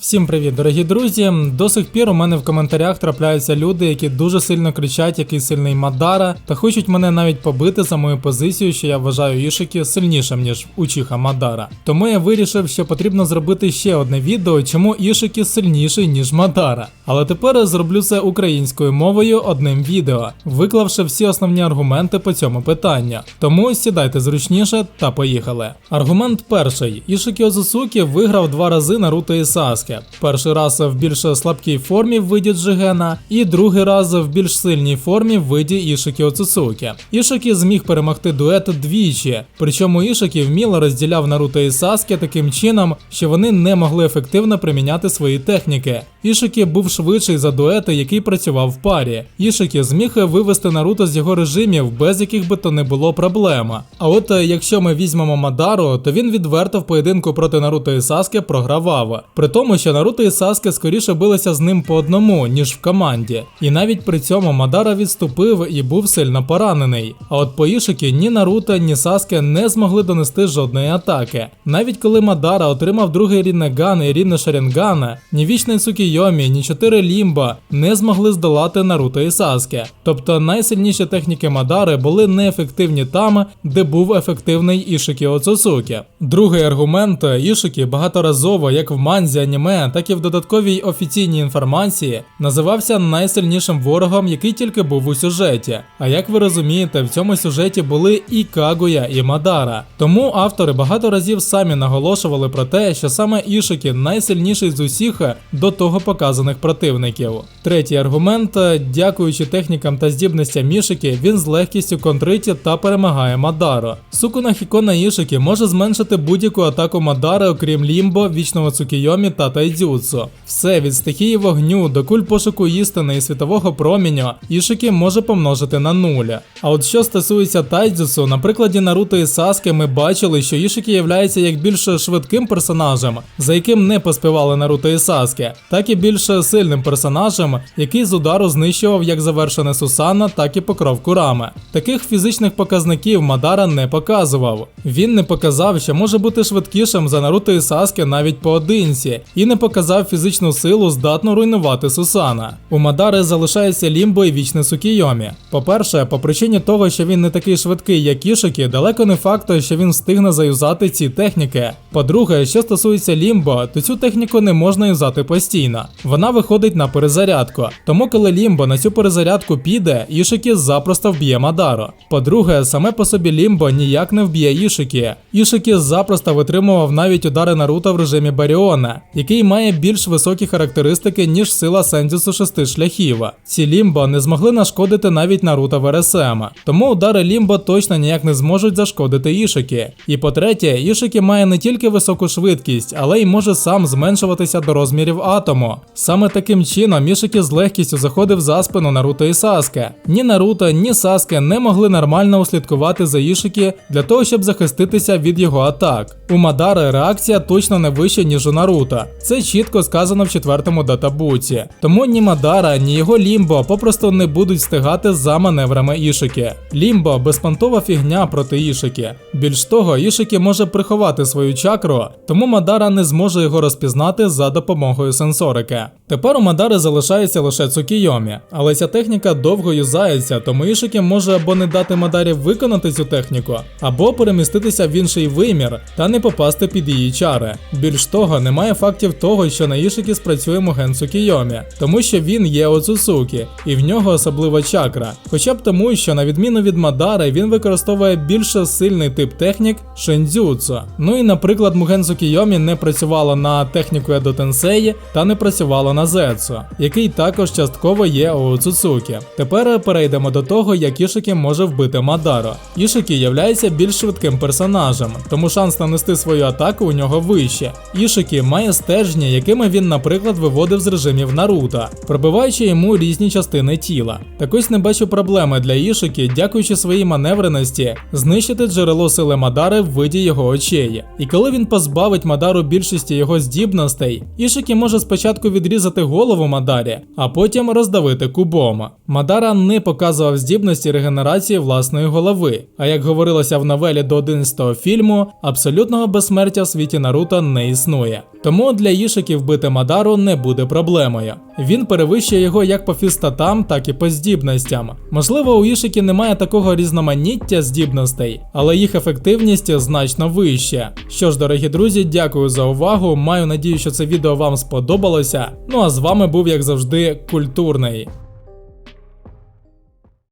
Всім привіт, дорогі друзі. До сих пір у мене в коментарях трапляються люди, які дуже сильно кричать, який сильний Мадара, та хочуть мене навіть побити за мою позицію, що я вважаю Ішики сильнішим, ніж Учіха Мадара. Тому я вирішив, що потрібно зробити ще одне відео, чому Ішики сильніший, ніж Мадара. Але тепер зроблю це українською мовою одним відео, виклавши всі основні аргументи по цьому питанню. Тому сідайте зручніше та поїхали. Аргумент перший: Ішики Озусукі виграв два рази Наруто і Саске. Перший раз в більш слабкій формі в виді Джигена, і другий раз в більш сильній формі в виді Ішики Оцусукі. Ішики зміг перемогти дует двічі, причому Ішики вміло розділяв Наруто і Саске таким чином, що вони не могли ефективно приміняти свої техніки. Ішики був швидший за дуети, який працював в парі. Ішики зміг вивести Наруто з його режимів, без яких би то не було проблема. А от якщо ми візьмемо Мадару, то він відверто в поєдинку проти Наруто і Саске програвав. При тому, що Наруто і Саске скоріше билися з ним по одному, ніж в команді. І навіть при цьому Мадара відступив і був сильно поранений. А от по Ішики ні Наруто, ні Саске не змогли донести жодної атаки. Навіть коли Мадара отримав другий Ріннеган і Рінне Шарінгана, ні вічний Цукійомі, ні чотири Лімба не змогли здолати Наруто і Саске. Тобто найсильніші техніки Мадари були неефективні там, де був ефективний Ішики Оцусукі. Другий аргумент Ішики багаторазово, як в манзі аніме, так і в додатковій офіційній інформації, називався найсильнішим ворогом, який тільки був у сюжеті. А як ви розумієте, в цьому сюжеті були і Кагуя, і Мадара. Тому автори багато разів самі наголошували про те, що саме Ішики найсильніший з усіх до того показаних противників. Третій аргумент: дякуючи технікам та здібностям Ішики, він з легкістю контрить та перемагає Мадару. Сукуна Хікона Ішики може зменшити будь-яку атаку Мадари, окрім Лімбо, вічного Цукійомі та Тайдзюцу. Все від стихії вогню до куль пошуку істини і світового проміню Ішики може помножити на нуля. А от що стосується Тайдзюцу, на прикладі Наруто і Саски ми бачили, що Ішики являється як більш швидким персонажем, за яким не поспівали Наруто і Саске, так і більш сильним персонажем, який з удару знищував як завершене Сусана, так і покров Курами. Таких фізичних показників Мадара не показував. Він не показав, що може бути швидкішим за Наруто і Саске навіть поодинці, і не показав фізичну силу, здатну руйнувати Сусана. У Мадари залишається Лімбо і вічне Сукійомі. По-перше, по причині того, що він не такий швидкий, як Ішики, далеко не факт, що він встигне заюзати ці техніки. По-друге, що стосується Лімбо, то цю техніку не можна юзати постійно. Вона виходить на перезарядку. Тому, коли Лімбо на цю перезарядку піде, Ішики запросто вб'є Мадару. По-друге, саме по собі Лімбо ніяк не вб'є Ішики. Ішики запросто витримував навіть удари Наруто в режимі Баріона, який має більш високі характеристики, ніж сила Сендзюсу шести шляхів. Ці Лімбо не змогли нашкодити навіть Наруто в РСМ, тому удари Лімбо точно ніяк не зможуть зашкодити Ішики. І по-третє, Ішики має не тільки високу швидкість, але й може сам зменшуватися до розмірів атому. Саме таким чином Ішики з легкістю заходив за спину Наруто і Саске. Ні Наруто, ні Саске не могли нормально услідкувати за Ішики для того, щоб захиститися від його атак. У Мадари реакція точно не вища, ніж у Наруто. Це чітко сказано в четвертому датабуці. Тому ні Мадара, ні його Лімбо попросту не будуть встигати за маневрами Ішики. Лімбо безпонтова фігня проти Ішики. Більш того, Ішики може приховати свою чакру, тому Мадара не зможе його розпізнати за допомогою сенсорики. Тепер у Мадари залишається лише Цукійомі, але ця техніка довго юзається, тому Ішики може або не дати Мадарі виконати цю техніку, або переміститися в інший вимір та не попасти під її чари. Більш того, немає фактів того, що на Ішики спрацює Моген Цукійомі, тому що він є Оцусукі, і в нього особлива чакра. Хоча б тому, що на відміну від Мадари, він використовує більш сильний тип технік Шендзюцу. Ну і, наприклад, Муген Цукійомі не працювала на техніку Едо Тенсеї та не працювала на Зецу, який також частково є у Оцусукі. Тепер перейдемо до того, як Ішики може вбити Мадару. Ішики являється більш швидким персонажем, тому шанс нанести свою атаку у нього вище. Ішики має стержні, якими він, наприклад, виводив з режимів Наруто, пробиваючи йому різні частини тіла. Так ось не бачу проблеми для Ішики, дякуючи своїй маневреності, знищити джерело сили Мадари в виді його очей. І коли він позбавить Мадару більшості його здібностей, Ішики може спочатку відрізати голову Мадарі, а потім роздавити кубом. Мадара не показував здібності регенерації власної голови. А як говорилося в новелі до 11-го фільму, абсолютного безсмертя в світі Наруто не існує. Тому для Ішики вбити Мадару не буде проблемою. Він перевищує його як по фістатам, так і по здібностям. Можливо, у Ішики немає такого різноманіття здібностей, але їх ефективність значно вища. Що ж, дорогі друзі, дякую за увагу. Маю надію, що це відео вам сподобалося. Ну а з вами був, як завжди, культурний.